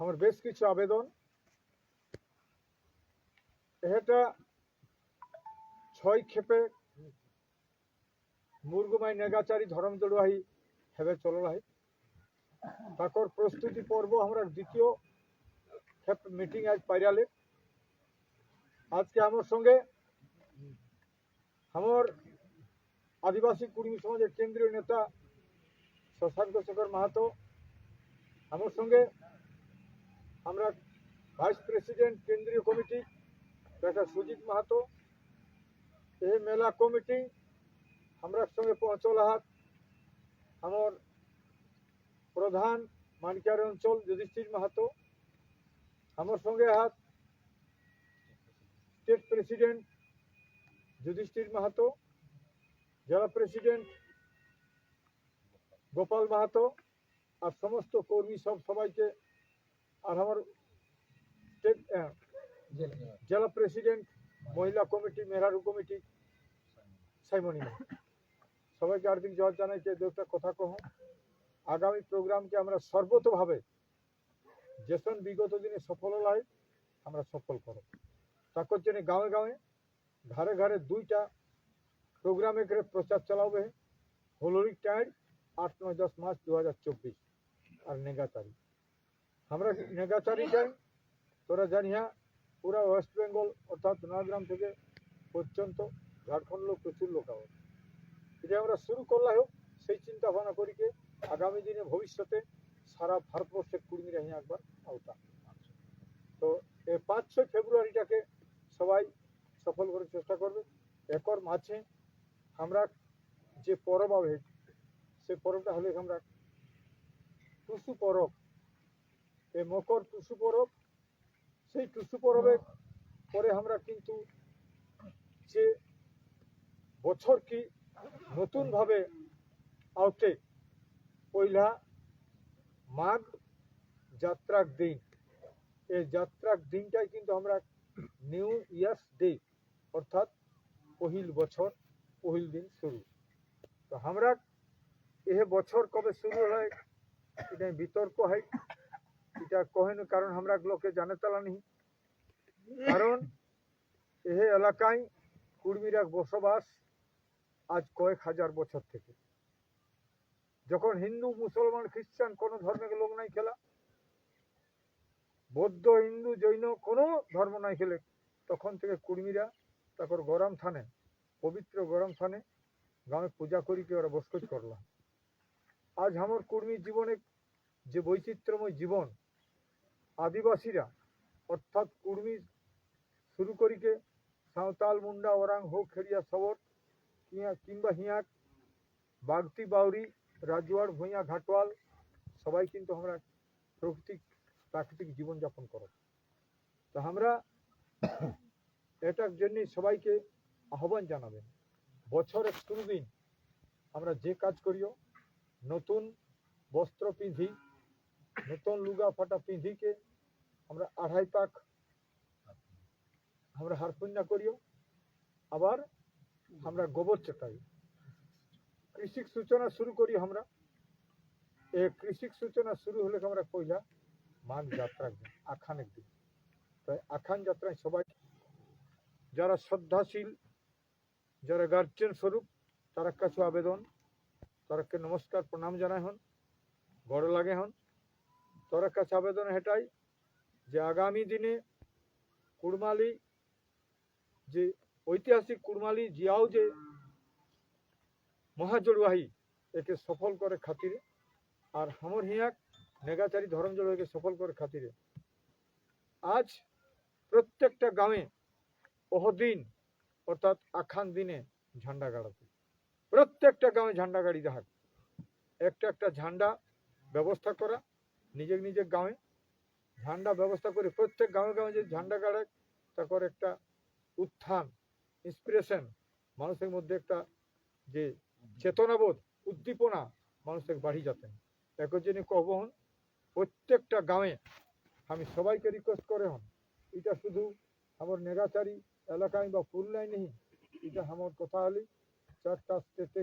আমার বেশ কিছু আবেদন। এটা ছয় ক্ষেপে মুরগুমাই নেগাচারি ধরম দড়ুয়াহি হেবে চললাই। তাকর প্রস্তুতি পর্ব আমরা দ্বিতীয় ক্ষেপ মিটিং আজ পাইরালে। আজকে আমার সঙ্গে আমার আদিবাসী কুর্মী সমাজের কেন্দ্রীয় নেতা শশাঙ্ক শেখর মাহাতো। আমার সঙ্গে আমরা ভাইস প্রেসিডেন্ট কেন্দ্রীয় কমিটি ডক্টর সুজিত মাহাতো এই মেলা কমিটি আমরা সঙ্গে পৌঁছল হাত আমার প্রধান মানকার অঞ্চল, যুধিষ্ঠির মাহাতো। আমার সঙ্গে হাত স্টেট প্রেসিডেন্ট যুধিষ্ঠির মাহাতো। জেলা প্রেসিডেন্ট গোপাল মাহাতো। আর সমস্ত কর্মী সব সবাইকে আর আমার স্টেট জেলা প্রেসিডেন্ট মহিলা কমিটি মেহরারু কমিটি সাইমনি সবাইকে হার্দিক জবাব জানাই যে দুটা কথা কহ। আগামী প্রোগ্রামকে আমরা সর্বতভাবে যেসন বিগত দিনে সফল হয় আমরা সফল করব। তাকর জন্য গাঁয়ে গাঁয়ে ঘরে ঘরে দুইটা প্রোগ্রামে করে প্রচার চালাবে। হোলরি টাইড, আট নয় দশ মার্চ দু হাজার চব্বিশ, আর নেগাচারি আমরা নেগাচারি যাই তোরা জানিয়া পুরা ওয়েস্ট বেঙ্গল অর্থাৎ নয়াগ্রাম থেকে পর্যন্ত ঝাড়খণ্ড লোক প্রচুর লোক আবার এটা আমরা শুরু করলে হোক সেই চিন্তা ভাবনা করিকে আগামী দিনে ভবিষ্যতে সারা ভারতবর্ষের কুর্মীরা হিয়া একবার আওতা তো এই পাঁচ ছয় ফেব্রুয়ারিটাকে সবাই সফল করার চেষ্টা করবে। একর মাঝে আমরা যে পরব হবে সে পরবটা হলে আমরা টুসু পরব এই মকর টুসু পরব, সেই টুসু পরবে পরে আমরা কিন্তু যে বছর কি নতুনভাবে আউটে পয়লা মাঘ যাত্রার দিন। এই যাত্রার দিনটাই কিন্তু আমরা নিউ ইয়ার্স ডে, অর্থাৎ পহিল বছর, পহিল দিন শুরু। তো আমরা এ বছর কবে শুরু হয় এটা বিতর্ক হয়। এটা কহেন, কারণ আমরা লোকে জানে নেই। কারণ এ এলাকায় কুর্মীরা বসবাস আজ কয়েক হাজার বছর থেকে। যখন হিন্দু, মুসলমান, খ্রিস্টান কোনো ধর্মের লোক নাই খেলা, বৌদ্ধ, হিন্দু, জৈন কোনো ধর্ম নাই খেলে, তখন থেকে কুর্মীরা তারপর গরম থানে, পবিত্র গরম থানে গ্রামে পূজা করি কি ওরা বসকোজ করলাম। আজ আমার কুর্মী জীবনে যে বৈচিত্র্যময় জীবন আদিবাসীরা, অর্থাৎ কুর্মী শুরু করিকে সাঁওতাল মুন্ডা ওরাং হোক খেড়িয়া সবর কিংবা হিয়াক, বাগতি বাউরি, রাজওয়াড়, ভূঁইয়া ঘাটওয়াল সবাই কিন্তু আমরা প্রকৃতিক, প্রাকৃতিক জীবনযাপন করো। তো আমরা এটার জন্য সবাইকে আহ্বান জানাবেন বছরের শুরু দিন আমরা যে কাজ করিও, নতুন বস্ত্র পিঁধি নতুন লুগা ফাটা পিঁধিকে আমরা আড়াই পাক আমরা হারপুণ্যা করিও। আবার আমরা গোবর চটাই কৃষিক সূচনা শুরু করি আমরা। এ কৃষিক সূচনা শুরু হলে আমরা কইলা মাঘ যাত্রার দিন, আখানের দিন। তাই আখান যাত্রায় সবাই যারা শ্রদ্ধাশীল, যারা গার্জেন স্বরূপ, তার কাছে আবেদন, তারাকে নমস্কার, প্রণাম জানাই হন বড় লাগে হন। তার কাছে আবেদন এটাই যে আগামী দিনে কুড়মালি, যে ঐতিহাসিক কুড়মালি জিয়াও যে মহাজড়ুয়াহি একে সফল করে খাতিরে, আর হামর হিয়াক নেগাচারি ধরম জড়ুয়াকে সফল করে খাতিরে। আজ প্রত্যেকটা গ্রামে বহুদিন অর্থাৎ আখান দিনে ঝান্ডা গাড়াতে। প্রত্যেকটা গ্রামে ঝান্ডা গাড়ি দেখাক। একটা একটা ঝান্ডা ব্যবস্থা করা নিজের নিজের গ্রামে ঝান্ডা ব্যবস্থা করে প্রত্যেক গ্রামে গ্রামে যে ঝান্ডা গাড়ে তারপর একটা উত্থান ইন্সপিরেশন মানুষের মধ্যে একটা যে চেতনাবোধ, উদ্দীপনা মানুষের বাড়ি যাতেন একর জন্য কহবহন প্রত্যেকটা গ্রামে আমি সবাইকে রিকোয়েস্ট করে হন, এটা শুধু আমার নেগাচারি এলাকায় বা পুরুলিয়ায় নেই এটা আমার কথা হলি চারটা স্টেটে